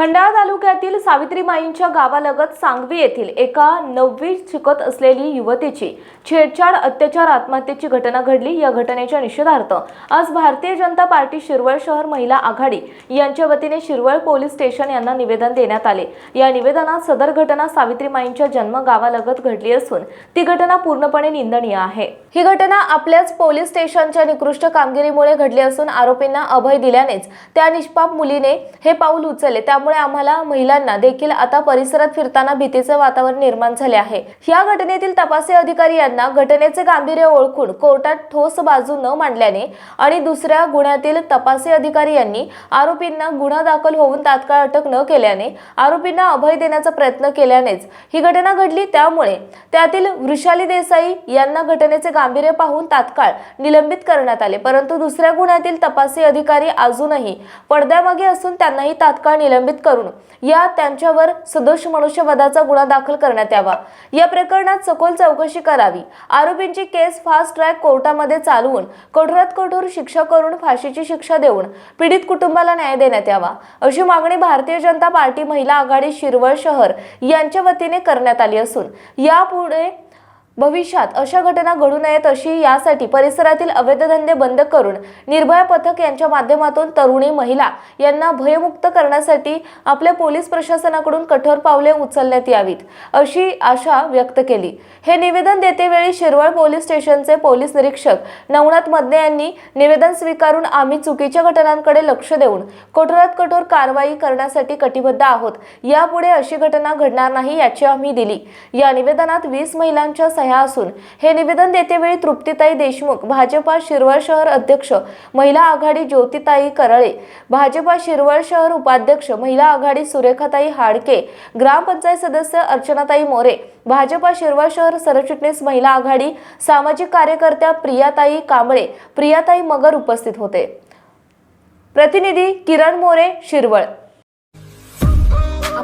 खंडाळा तालुक्यातील सावित्रीमाईंच्या गावालगत सांगवी येथील एका नववी शिकत असलेली युवतीची छेडछाड अत्याचार आत्महत्येची घटना घडली. या घटनेच्या निषेधार्थ आज भारतीय जनता पार्टी शिरवळ शहर महिला आघाडी यांच्या वतीने शिरवळ पोलीस स्टेशन यांना निवेदन देण्यात आले. या निवेदनात सदर घटना सावित्रीमाईंच्या जन्म गावालगत घडली असून ती घटना पूर्णपणे निंदनीय आहे. ही घटना आपल्याच पोलीस स्टेशनच्या निकृष्ट कामगिरीमुळे घडली असून आरोपींना अभय दिल्यानेच त्या निष्पाप मुलीने हे पाऊल उचलले. त्यामुळे आम्हाला महिलांना देखील आता परिसरात फिरताना भीतीचे वातावरण निर्माण झाले आहे. या घटनेतील तपासी अधिकारी यांना घटनेचे गांभीर्य ओळखून कोर्टात ठोस बाजू न मांडल्याने आणि दुसऱ्या गुन्ह्यातील तपासी अधिकारी यांनी आरोपींना गुन्हा दाखल होऊन तात्काळ अटक न केल्याने आरोपींना अभय देण्याचा प्रयत्न केल्यानेच ही घटना घडली. त्यामुळे त्यातील वृषाली देसाई यांना घटनेचे गांभीर्य पाहून तात्काळ निलंबित करण्यात आले. परंतु दुसऱ्या गुन्ह्यातील तपासी अधिकारी अजूनही पडद्यामागे असून त्यांनाही तात्काळ निलंबित करून या त्यांच्यावर सदोष मनुष्यवधाचा गुन्हा दाखल करण्यात यावा. या प्रकरणात सखोल चौकशी करावी. आरोपींची केस फास्ट ट्रॅक कोर्टामध्ये चालवून कठोरात कठोर शिक्षा करून फाशीची शिक्षा देऊन पीडित कुटुंबाला न्याय देण्यात यावा. अशी मागणी भारतीय जनता पार्टी महिला आघाडी शिरवळ शहर यांच्या वतीने करण्यात आली असून यापुढे भविष्यात अशा घटना घडू नयेत अशी यासाठी परिसरातील अवैध धंदे बंद करून निर्भया पथक यांच्या माध्यमातून तरुणी महिला यांना भयमुक्त करण्यासाठी आपल्या पोलीस प्रशासनाकडून कठोर पावले उचलण्यात यावीत अशी आशा व्यक्त केली. हे निवेदन देतेवेळी शिरवळ पोलीस स्टेशनचे पोलीस निरीक्षक नवनाथ मदने यांनी निवेदन स्वीकारून आम्ही चुकीच्या घटनांकडे लक्ष देऊन कठोरात कठोर कारवाई करण्यासाठी कटिबद्ध आहोत. यापुढे अशी घटना घडणार नाही याची आम्ही दिली. या निवेदनात वीस महिलांच्या सह्या असून हे निवेदन देतेवेळी तृप्तीताई देशमुख भाजपा शिरवळ शहर अध्यक्ष महिला आघाडी ज्योतिताई करळे भाजपा शिरवळ शहर उपाध्यक्ष महिला आघाडी सुरेखाताई हाडके ग्रामपंचायत सदस्य अर्चनाताई मोरे भाजपा शिरवळ शहर सरचिटणीस महिला आघाडी सामाजिक कार्यकर्त्या प्रियाताई कांबळे प्रियाताई मगर उपस्थित होते. प्रतिनिधी किरण मोरे शिरवळ